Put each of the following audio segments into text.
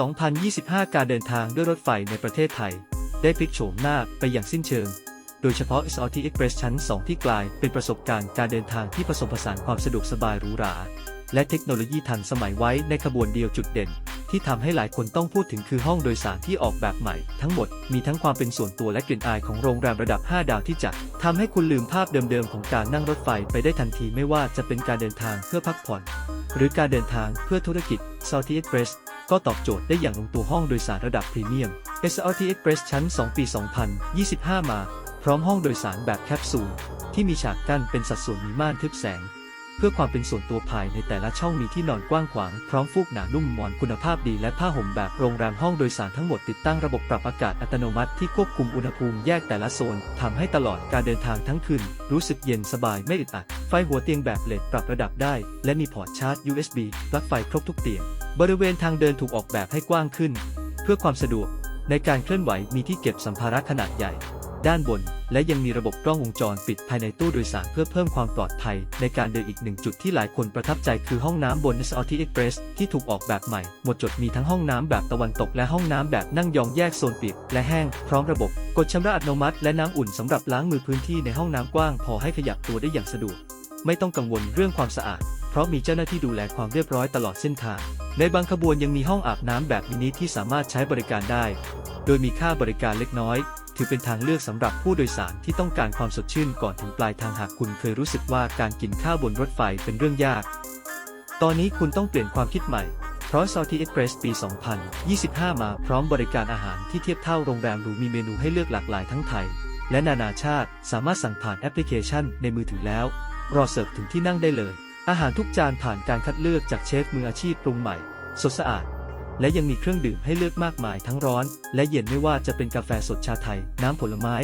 2025 การเดินทางด้วยรถไฟในประเทศไทย ได้พลิกโฉมหน้าไปอย่างสิ้นเชิง โดยเฉพาะ SRT Express ชั้น 2 ที่กลายเป็นประสบการณ์การเดินทางที่ผสมผสานความสะดวกสบายหรูหรา และเทคโนโลยีทันสมัยไว้ในขบวนเดียวจุดเด่น ที่ทำให้หลายคนต้องพูดถึงคือห้องโดยสารที่ออกแบบใหม่ ทั้งหมดมีทั้งความเป็นส่วนตัวและกลิ่นอายของโรงแรมระดับ 5 ดาวที่จะทำให้คุณลืมภาพเดิมๆของการนั่งรถไฟไปได้ทันทีไม่ว่าจะเป็นการเดินทางเพื่อพักผ่อนหรือการเดินทางเพื่อธุรกิจ SRT Express ก็ตอบโจทย์ได้อย่างลงตัวห้องโดยสารระดับพรีเมียม SRT Express ชั้น 2 ปี 2025 มา พร้อมห้องโดยสารแบบแคปซูล ที่มีฉากกั้นเป็นสัดส่วนมีม่านทึบแสง เพื่อความเป็นส่วนตัวภายในแต่ละช่องมีที่นอนกว้างขวาง พร้อมฟูกหนานุ่มหมอนคุณภาพดีและผ้าห่มแบบโรงแรมห้องโดยสารทั้งหมดติดตั้งระบบปรับอากาศอัตโนมัติที่ควบคุมอุณหภูมิแยกแต่ละโซนทำให้ตลอดการเดินทางทั้งคืน รู้สึกเย็นสบายไม่อึดอัด ไฟหัวเตียงแบบเลดปรับระดับได้ และมีพอร์ตชาร์จ USB ปลั๊กไฟครบทุกเตียง บริเวณทางเดินถูกออกแบบให้กว้างขึ้น เพื่อความสะดวก ในการเคลื่อนไหวมีที่เก็บสัมภาระขนาดใหญ่ ด้านบน และยังมีระบบกล้องวงจรปิดภายในตู้โดยสารเพื่อเพิ่มความปลอดภัย ในการเดินอีกหนึ่งจุดที่หลายคนประทับใจคือห้องน้ำบน SRT Express ที่ถูกออกแบบใหม่ หมดจดมีทั้งห้องน้ำแบบตะวันตกและห้องน้ำแบบนั่งยองแยกโซนเปียกและแห้ง พร้อมระบบ กดชำระอัตโนมัติ และน้ำอุ่นสำหรับล้างมือพื้นที่ในห้องน้ำกว้าง พอให้ขยับตัวได้อย่างสะดวก ไม่ต้องกังวลเรื่องความสะอาด เพราะมีเจ้าหน้าที่ดูแลความเรียบร้อยตลอดเส้นทาง ในบางขบวนยังมีห้องอาบน้ำแบบมินิที่สามารถใช้บริการได้ โดยมีค่าบริการเล็กน้อย ถือเป็นทางเลือกสำหรับผู้โดยสารที่ต้องการความสดชื่นก่อนถึงปลายทางหากคุณเคยรู้สึกว่าการกินข้าวบนรถไฟเป็นเรื่องยาก ตอนนี้คุณต้องเปลี่ยนความคิดใหม่เพราะ Salty Express ปี 2025 มาพร้อมบริการอาหารที่เทียบเท่าโรงแรมหรูมีเมนูให้เลือกหลากหลายทั้งไทย และนานาชาติ สามารถสั่งผ่านแอปพลิเคชันในมือถือแล้ว รอเสิร์ฟถึงที่นั่งได้เลย อาหารทุกจานผ่านการคัดเลือกจากเชฟมืออาชีพปรุงใหม่ สดสะอาด และยังมีเครื่องดื่มให้เลือกมากมายทั้งร้อน และเย็นไม่ว่าจะเป็นกาแฟสดชาไทย น้ำผลไม้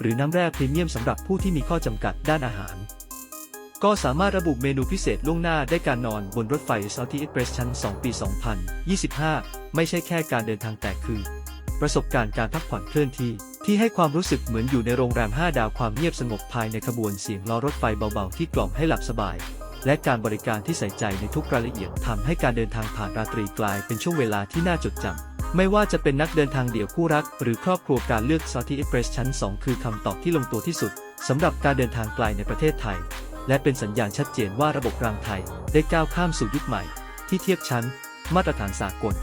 หรือน้ำแร่พรีเมียมสำหรับผู้ที่มีข้อจำกัดด้านอาหาร ก็สามารถระบุเมนูพิเศษล่วงหน้าได้การนอนบนรถไฟ Salty Express ชั้น 2 ปี 2025 ไม่ใช่แค่การเดินทางแต่คือ ประสบการณ์การพักผ่อนเคลื่อนที่ที่ให้ความรู้สึกเหมือนอยู่ในโรงแรม 5 ดาวความเงียบสงบภายในขบวนเสียงล้อรถไฟเบาๆ ที่กล่อมให้หลับสบาย และการบริการที่ใส่ใจในทุกรายละเอียดทำให้การเดินทางผ่านราตรีกลายเป็นช่วงเวลาที่น่าจดจำไม่ว่าจะเป็นนักเดินทางเดี่ยวคู่รัก หรือครอบครัวการเลือก Salty Express ชั้น 2 คือคำตอบที่ลงตัวที่สุดสำหรับการเดินทางไกลในประเทศไทย และเป็นสัญญาณชัดเจนว่าระบบรางไทย ได้ก้าวข้ามสู่ยุคใหม่ ที่เทียบชั้น มาตรฐานสากล